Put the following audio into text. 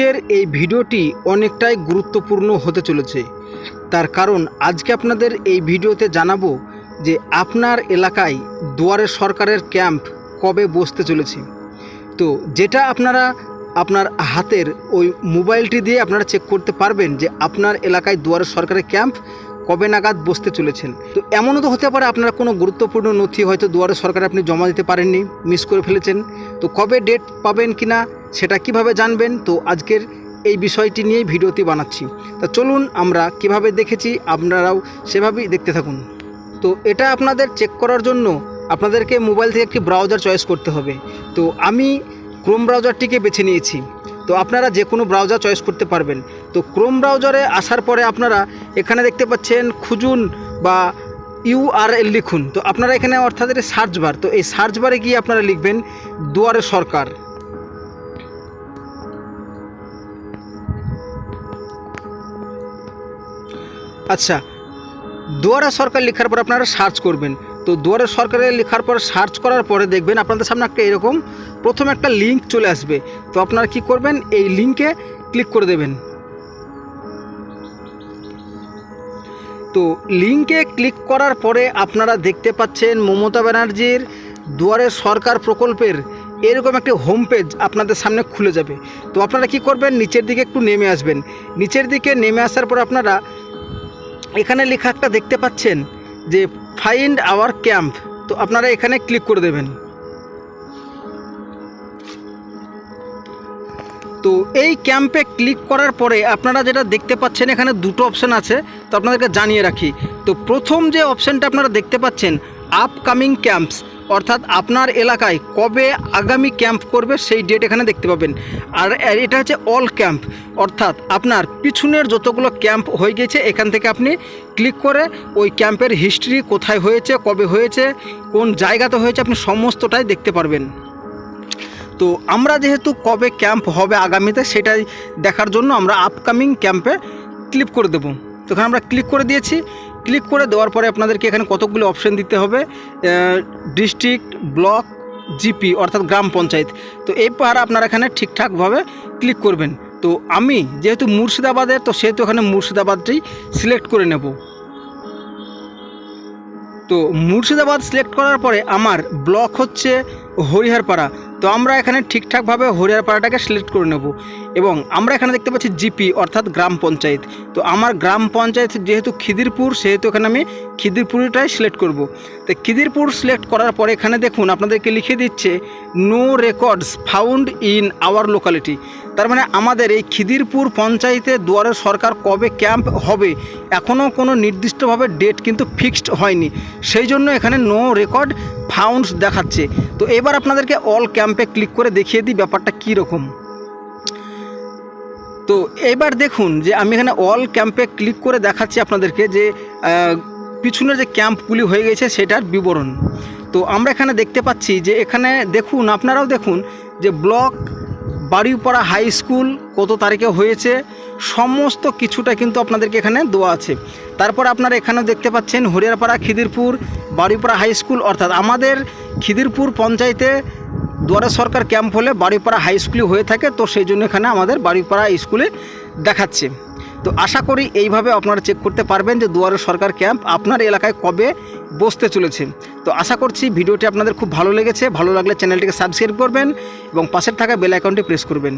আজকের এই ভিডিওটি অনেকটাই গুরুত্বপূর্ণ হতে চলেছে। তার কারণ আজকে আপনাদের এই ভিডিওতে জানাব যে আপনার এলাকায় দুয়ারে সরকারের ক্যাম্প কবে বসতে চলেছে। তো যেটা আপনারা আপনার হাতের ওই মোবাইলটি দিয়ে আপনারা চেক করতে পারবেন যে আপনার এলাকায় দুয়ারে সরকারের ক্যাম্প কবে নাগাদ বসতে চলেছেন। তো এমনও তো হতে পারে আপনার কোনো গুরুত্বপূর্ণ নথি হয়তো দুয়ারে সরকারে আপনি জমা দিতে পারেননি মিস করে ফেলেছেন। তো কবে ডেট পাবেন কি না সেটা কীভাবে জানবেন? তো আজকের এই বিষয়টি নিয়েই ভিডিওটি বানাচ্ছি। তা চলুন আমরা কীভাবে দেখেছি, আপনারাও সেভাবেই দেখতে থাকুন। তো এটা আপনাদের চেক করার জন্য আপনাদেরকে মোবাইল থেকে একটি ব্রাউজার চয়েস করতে হবে। তো আমি ক্রোম ব্রাউজারটিকে বেছে নিয়েছি। তো আপনারা যে কোনো ব্রাউজার চয়েস করতে পারবেন। তো ক্রোম ব্রাউজারে আসার পরে আপনারা এখানে দেখতে পাচ্ছেন খুঁজুন বা ইউআরএল লিখুন। তো আপনারা এখানে অর্থাৎ সার্চ বার তো এই সার্চ বারে গিয়ে আপনারা লিখবেন, দুয়ারে সরকার। আচ্ছা দুয়ারে সরকার লেখার পর আপনারা সার্চ করবেন। তো দুয়ারে সরকারে লেখার পর সার্চ করার পরে দেখবেন আপনাদের সামনে একটা এরকম প্রথম একটা লিঙ্ক চলে আসবে। তো আপনারা কি করবেন? এই লিঙ্কে ক্লিক করে দেবেন। তো লিঙ্কে ক্লিক করার পরে আপনারা দেখতে পাচ্ছেন মমতা ব্যানার্জির দুয়ারে সরকার প্রকল্পের এরকম একটি হোম পেজ আপনাদের সামনে খুলে যাবে। তো আপনারা কি করবেন? নিচের দিকে একটু নেমে আসবেন। নিচের দিকে নেমে আসার পর আপনারা এখানে লেখা একটা দেখতে পাচ্ছেন যে ফাইন্ড আওয়ার ক্যাম্প তো আপনারা এখানে ক্লিক করে দেবেন। তো এই ক্যাম্পে ক্লিক করার পরে আপনারা যেটা দেখতে পাচ্ছেন, এখানে দুটো অপশান আছে, তো আপনাদেরকে জানিয়ে রাখি। তো প্রথম যে অপশানটা আপনারা দেখতে পাচ্ছেন আপকামিং ক্যাম্পস অর্থাৎ আপনার এলাকায় কবে আগামী ক্যাম্প করবে সেই ডেট এখানে দেখতে পাবেন। আর এটা হচ্ছে অল ক্যাম্প অর্থাৎ আপনার পিছনের যতগুলো ক্যাম্প হয়ে গেছে, এখান থেকে আপনি ক্লিক করে ওই ক্যাম্পের হিস্ট্রি কোথায় হয়েছে, কবে হয়েছে, কোন জায়গাতে হয়েছে, আপনি সমস্তটাই দেখতে পারবেন। তো আমরা যেহেতু কবে ক্যাম্প হবে আগামীতে, সেটাই দেখার জন্য আমরা আপকামিং ক্যাম্পে ক্লিক করে দেবো। তো এখানে আমরা ক্লিক করে দিয়েছি। ক্লিক করে দেওয়ার পরে আপনাদেরকে এখানে কতগুলো অপশন দিতে হবে ডিস্ট্রিক্ট ব্লক জিপি অর্থাৎ গ্রাম পঞ্চায়েত। তো এই পাহাড় আপনারা এখানে ঠিকঠাকভাবে ক্লিক করবেন। তো আমি যেহেতু মুর্শিদাবাদের, তো সেহেতু এখানে মুর্শিদাবাদটি সিলেক্ট করে নেব। তো মুর্শিদাবাদ সিলেক্ট করার পরে আমার ব্লক হচ্ছে হরিহারপাড়া। তো আমরা এখানে ঠিকঠাকভাবে হরিয়ারপাড়াটাকে সিলেক্ট করে নেব এবং আমরা এখানে দেখতে পাচ্ছি জিপি অর্থাৎ গ্রাম পঞ্চায়েত। তো আমার গ্রাম পঞ্চায়েত যেহেতু খিদিরপুর, সেহেতু এখানে আমি খিদিরপুরটাই সিলেক্ট করব। তো খিদিরপুর সিলেক্ট করার পরে এখানে দেখুন আপনাদেরকে লিখে দিচ্ছে no records found in our locality তার মানে আমাদের এই খিদিরপুর পঞ্চায়েতে দুয়ারে সরকার কবে ক্যাম্প হবে, এখনও কোনো নির্দিষ্টভাবে ডেট কিন্তু ফিক্সড হয়নি। সেই জন্য এখানে নো রেকর্ড ফাউন্ডস দেখাচ্ছে। তো এবার আপনাদেরকে অল ক্যাম্পে ক্লিক করে দেখিয়ে দিই ব্যাপারটা কী রকম। তো এবার দেখুন যে আমি এখানে অল ক্যাম্পে ক্লিক করে দেখাচ্ছি আপনাদেরকে যে পিছনের যে ক্যাম্পগুলি হয়ে গেছে সেটার বিবরণ। তো আমরা এখানে দেখতে পাচ্ছি যে এখানে দেখুন, আপনারাও দেখুন যে ব্লক বাড়িপাড়া হাই স্কুল কত তারিখে হয়েছে, সমস্ত কিছুটা কিন্তু আপনাদেরকে এখানে দেওয়া আছে। তারপর আপনারা এখানেও দেখতে পাচ্ছেন হরিয়ারপাড়া খিদিরপুর বাড়িপাড়া হাই স্কুল, অর্থাৎ আমাদের খিদিরপুর পঞ্চায়েতে দুয়ারে সরকার ক্যাম্প হলে বাড়িপাড়া হাই স্কুলই হয়ে থাকে, তো সেই জন্য এখানে আমাদের বাড়িপাড়া স্কুলে দেখাচ্ছে। তো আশা করি এইভাবে আপনারা চেক করতে পারবেন যে দুয়ারে সরকার ক্যাম্প আপনার এলাকায় কবে বসতে চলেছে। তো আশা করছি ভিডিওটি আপনাদের খুব ভালো লেগেছে। ভালো লাগলে চ্যানেলটিকে সাবস্ক্রাইব করবেন এবং পাশের থাকা বেল আইকনটি প্রেস করবেন।